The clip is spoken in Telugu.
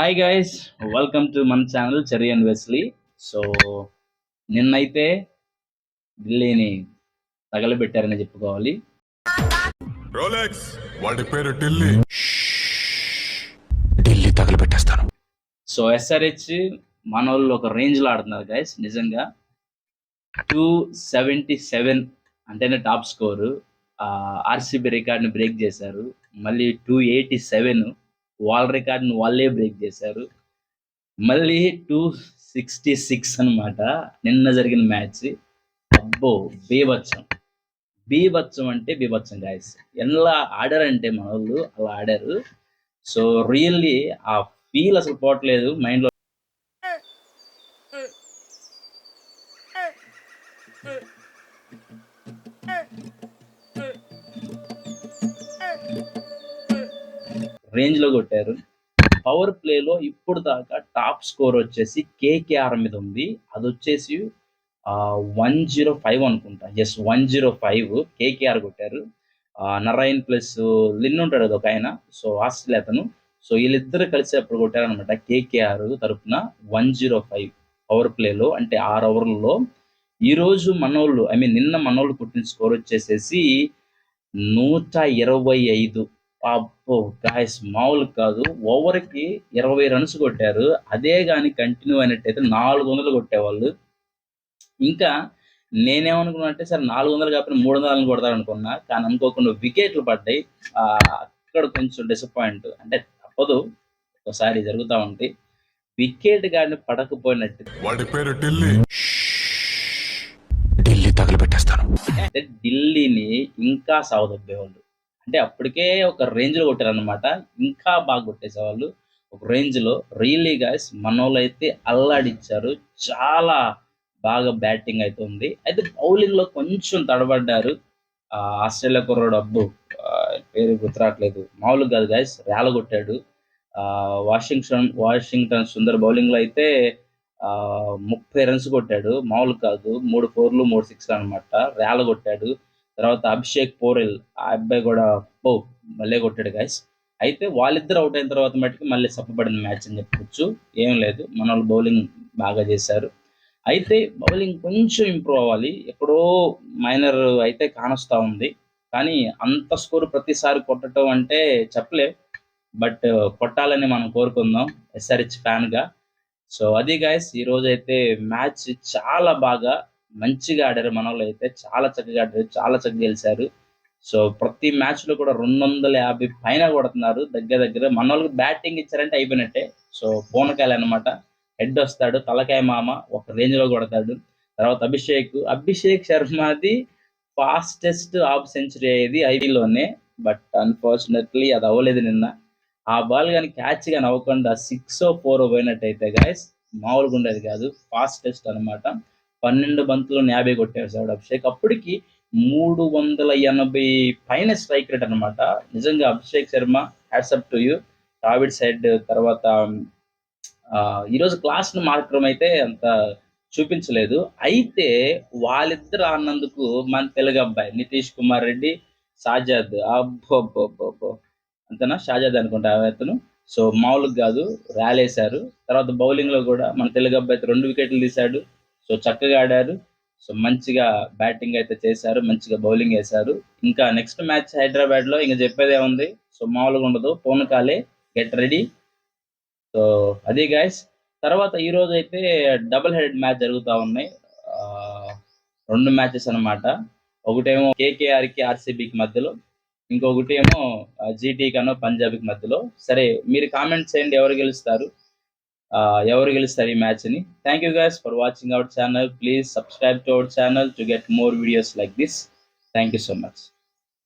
హాయ్ గైస్ వెల్కమ్ టు మన channel Cherry and Wesley so నిన్నైతే ఢిల్లీని తగలబెట్టారని చెప్పుకోవాలి. రోలెక్స్ వాడి పేరు టిల్లీ ఢిల్లీ తగలబెట్టేస్తాను. సో ఎస్ఆర్హెచ్ మన వాళ్ళు ఒక రేంజ్లో ఆడుతున్నారు గైస్ నిజంగా. టూ సెవెంటీ సెవెన్ అంటేనే టాప్ స్కోరు ఆర్సీబీ రికార్డ్ని బ్రేక్ చేశారు. మళ్ళీ టూ ఎయిటీ సెవెన్ వాళ్ళ రికార్డ్ని వాళ్ళే బ్రేక్ చేశారు. మళ్ళీ టూ సిక్స్టీ సిక్స్ అనమాట నిన్న జరిగిన మ్యాచ్ అబ్బో బీభత్సం. బీభత్సం అంటే బీభత్సం గాయస్ ఎలా ఆడారంటే మన వాళ్ళు అలా ఆడారు. సో రియల్లీ ఆ ఫీల్ అసలు పోవట్లేదు. మైండ్లో రేంజ్ లో కొట్టారు. పవర్ ప్లేలో ఇప్పుడు దాకా టాప్ స్కోర్ వచ్చేసి కేకేఆర్ మీద ఉంది. అది వచ్చేసి వన్ జీరో ఫైవ్ అనుకుంటా. Yes one zero five KKR కొట్టారు. ఆ, నరాయణ్ ప్లస్ లిన్ ఉంటాడు కదా ఒక ఆయన. సో ఆస్ట్రేలియా అతను. సో వీళ్ళిద్దరు కలిసి అప్పుడు కొట్టారనమాట కేకేఆర్ తరఫున వన్ జీరో ఫైవ్ పవర్ ప్లేలో అంటే ఆరు ఓవర్లలో. ఈ రోజు మనోళ్ళు ఐ మీన్ నిన్న మనోళ్ళు కొట్టిన స్కోర్ వచ్చేసేసి నూట ఇరవై ఐదు అబ్బో గాయస్ మామూలు కాదు. ఓవర్కి ఇరవై రన్స్ కొట్టారు. అదే కానీ కంటిన్యూ అయినట్టయితే నాలుగు వందలు కొట్టేవాళ్ళు. ఇంకా నేనేమనుకున్నా అంటే సరే నాలుగు వందలు కాకపోతే మూడు వందలు కొడతారు అనుకున్నా కానీ అనుకోకుండా వికెట్లు పడ్డాయి. ఆ, అక్కడ కొంచెం డిసప్పాయింట్ అంటే తప్పదు. ఒకసారి జరుగుతూ ఉంటాయి వికెట్ కానీ పడకపోయినట్టు వాడి పేరు టిల్లీ ఢిల్లీ తగలబెట్టేస్తాను. అంటే ఢిల్లీని ఇంకా సావదొబ్బేవాళ్ళు. అంటే అప్పటికే ఒక రేంజ్లో కొట్టారనమాట ఇంకా బాగా కొట్టేసేవాళ్ళు. ఒక రేంజ్లో రియల్లీ గాయస్ మనోళ్ళు అయితే అల్లాడిచ్చారు. చాలా బాగా బ్యాటింగ్ అయితే ఉంది అయితే బౌలింగ్లో కొంచెం తడబడ్డారు. ఆ, ఆస్ట్రేలియా కుర్రాడు అబ్బు పేరు గుర్తురావట్లేదు. మామూలుగా కాదు గాయస్ రేల కొట్టాడు. ఆ, వాషింగ్టన్ వాషింగ్టన్ సుందర్ బౌలింగ్లో అయితే ఆ, ముప్పై రన్స్ కొట్టాడు. మామూలు కాదు మూడు ఫోర్లు మూడు సిక్స్ అనమాట రేల కొట్టాడు. తర్వాత అభిషేక్ పోరెల్ ఆ అబ్బాయి కూడా ఓ మళ్ళీ కొట్టాడు గాయస్ అయితే వాళ్ళిద్దరు అవుట్ అయిన తర్వాత మటుకు మళ్ళీ సప్పబడిన మ్యాచ్ అని చెప్పొచ్చు ఏం లేదు మన వాళ్ళు బౌలింగ్ బాగా చేశారు. అయితే బౌలింగ్ కొంచెం ఇంప్రూవ్ అవ్వాలి. ఎక్కడో మైనర్ అయితే కానొస్తా ఉంది. కానీ అంత స్కోర్ ప్రతిసారి కొట్టడం అంటే చెప్పలే. బట్ కొట్టాలని మనం కోరుకుందాం ఎస్ఆర్హెచ్ ఫ్యాన్గా సో అది గాయస్ ఈ రోజు అయితే మ్యాచ్ చాలా బాగా మంచిగా ఆడారు మన వాళ్ళు అయితే. చాలా చక్కగా ఆడారు చాలా చక్కగా గెలిచారు. సో ప్రతి మ్యాచ్లో కూడా రెండు వందల యాభై పైన కొడుతున్నారు. దగ్గర దగ్గర మన వాళ్ళకి బ్యాటింగ్ ఇచ్చారంటే అయిపోయినట్టే. సో పూనకాయలు అనమాట హెడ్ వస్తాడు తలకాయ మామ ఒక రేంజ్లో కొడతాడు. తర్వాత అభిషేక్ అభిషేక్ శర్మది ఫాస్టెస్ట్ హాఫ్ సెంచరీ అయ్యేది ఐపీలోనే బట్ అన్ఫార్చునేట్లీ అది అవ్వలేదు నిన్న. ఆ బాల్ కానీ క్యాచ్ కానీ అవ్వకుండా సిక్స్ ఫోర్ పోయినట్టయితే గాయస్ మామూలుగా ఉండేది కాదు. ఫాస్టెస్ట్ అన్నమాట. పన్నెండు బంతులు యాభై కొట్టేశాడు అభిషేక్. అప్పటికి మూడు వందల ఎనభై పైన స్ట్రైక్ రేట్ అనమాట నిజంగా Abhishek Sharma hats off to you. టావిడ్ Head తర్వాత ఆ, ఈరోజు క్లాస్ మాత్రం అయితే అంత చూపించలేదు. అయితే వాళ్ళిద్దరు ఆడినందుకు మన తెలుగు అబ్బాయి నితీష్ కుమార్ రెడ్డి షాజాద్. అబ్బో అబ్బో అంతేనా? షాజాద్ అనుకుంటా ఆ అతను. సో మామూలుగా కాదు ర్యాలేశారు తర్వాత బౌలింగ్లో కూడా మన తెలుగు అబ్బాయి అయితే రెండు వికెట్లు తీశాడు. సో చక్కగా ఆడారు. సో మంచిగా బ్యాటింగ్ అయితే చేశారు. మంచిగా బౌలింగ్ వేశారు. ఇంకా నెక్స్ట్ మ్యాచ్ హైదరాబాద్లో ఇంకా చెప్పేదే ఉంది సో మామూలుగా ఉండదు. పూనకాలే గెట్ రెడీ. సో అది గాయస్. తర్వాత ఈ రోజు అయితే డబుల్ హెడ్ మ్యాచ్ జరుగుతూ ఉన్నాయి. ఆ, రెండు మ్యాచెస్ అన్నమాట. ఒకటేమో కేకేఆర్కి ఆర్సీబీకి మధ్యలో. ఇంకొకటి ఏమో జీటీ కనో పంజాబ్కి మధ్యలో. సరే మీరు కామెంట్ చేయండి ఎవరు గెలుస్తారు. ఎవరు గెలుస్తారు ఈ మ్యాచ్ని. Thank you guys for watching our channel please subscribe to our channel to get more videos like this thank you so much